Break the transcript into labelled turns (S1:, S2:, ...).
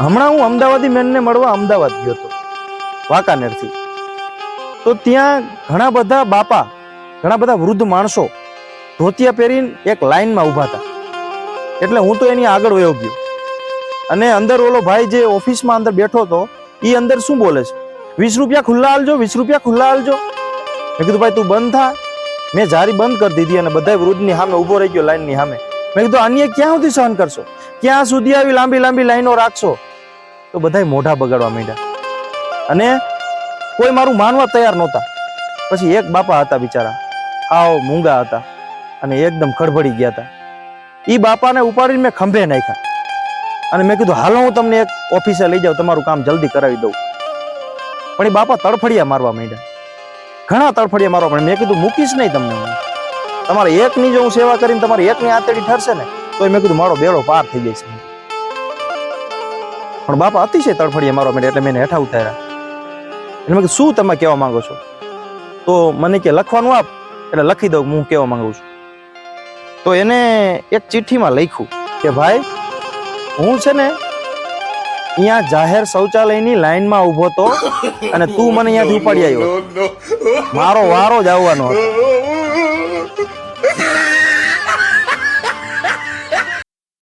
S1: હમણાં હું અમદાવાદી મેનને મળવા અમદાવાદ ગયો હતો, વાંકાનેરથી. તો ત્યાં ઘણા બધા બાપા, ઘણા બધા વૃદ્ધ માણસો ધોતિયા પહેરીને એક લાઇનમાં ઊભા હતા. એટલે હું તો એની આગળ વયો ગયો. અને અંદર ઓલો ભાઈ જે ઓફિસમાં અંદર બેઠો હતો એ અંદર શું બોલે છે? વીસ રૂપિયા ખુલ્લા હાલજો વીસ રૂપિયા ખુલ્લા હાલજો મેં કીધું, ભાઈ, તું બંધ થા. મેં જારી બંધ કરી દીધી અને બધા વૃદ્ધની સામે ઊભો રહી ગયો લાઈનની સામે. મેં કીધું, અન્ય ક્યાં સુધી સહન કરશો? ક્યાં સુધી આવી લાંબી લાંબી લાઈનો રાખશો? તો બધાય મોઢા બગાડવા માંડ્યા. અને કોઈ મારું માનવા તૈયાર નહોતા. પછી એક બાપા હતા બિચારા. આવ મૂંગા હતા અને એકદમ ખડભડી ગયા હતા. એ બાપાને ઉપાડીને મેં ખંભે નાખ્યા. અને મેં કીધું, હાલો, હું તમને એક ઓફિસે લઈ જાઉં, તમારું કામ જલ્દી કરાવી દઉં. પણ એ બાપા તડફડિયા મારવા માંડ્યા. ઘણા તડફડિયા મારવા પણ મેં કીધું, મૂકીશ નહીં તમને હું. તમારે એકની જો હું સેવા કરીને તમારી એકની આંતળી ઠરશે ને, તો મેં કીધું, મારો બેડો પાર થઈ છે પણ બાપા અતિશય તડફડીએ મારવા માંડ્યા એટલે મેં એને હેઠા ઉતાર્યા. એટલે મેં શું તમે કહેવા માંગો છો? તો મને કે લખવાનું આપ. એટલે લખી દઉં હું કહેવા માંગુ છું. તો એને એક ચિઠ્ઠીમાં લખ્યું કે ભાઈ હું છે ને અહીંયા જાહેર શૌચાલયની લાઈનમાં ઊભો તો અને તું મને અહીંયાથી ઉપાડી આવ્યો. મારો વારો જ આવવાનો હતો.